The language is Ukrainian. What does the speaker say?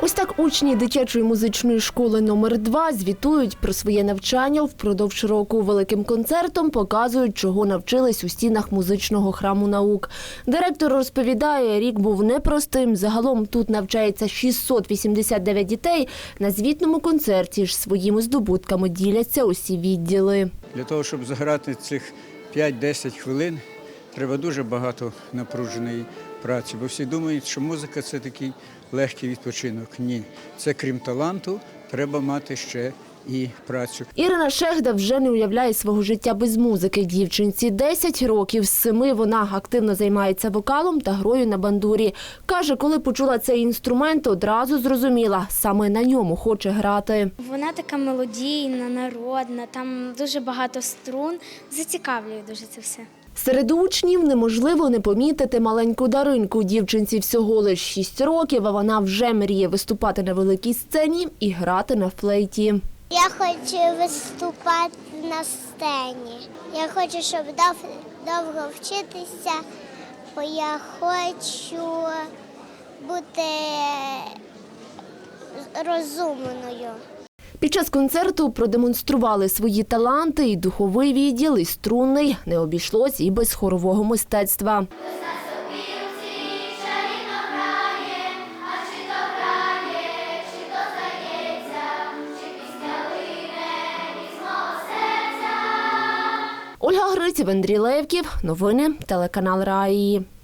Ось так учні дитячої музичної школи номер 2 звітують про своє навчання впродовж року. Великим концертом показують, чого навчились у стінах музичного храму наук. Директор розповідає, рік був непростим. Загалом тут навчається 689 дітей. На звітному концерті ж своїми здобутками діляться усі відділи. Для того, щоб заграти цих 5-10 хвилин, треба дуже багато напруженої праці, бо всі думають, що музика це такий легкий відпочинок. Ні, це крім таланту, треба мати ще і працю. Ірина Шехда вже не уявляє свого життя без музики. Дівчинці 10 років. З семи вона активно займається вокалом та грою на бандурі. Каже, коли почула цей інструмент, одразу зрозуміла, саме на ньому хоче грати. Вона така мелодійна, народна, там дуже багато струн. Зацікавлює дуже це все. Серед учнів неможливо не помітити маленьку Даринку. Дівчинці всього лиш 6 років, а вона вже мріє виступати на великій сцені і грати на флейті. Я хочу виступати на сцені. Я хочу, щоб дов- довго вчитися, бо я хочу бути розумною. Під час концерту продемонстрували свої таланти і духовий відділ, і струнний. Не обійшлось і без хорового мистецтва. Ольга Гриців, Андрій Левків. Новини телеканал Раї.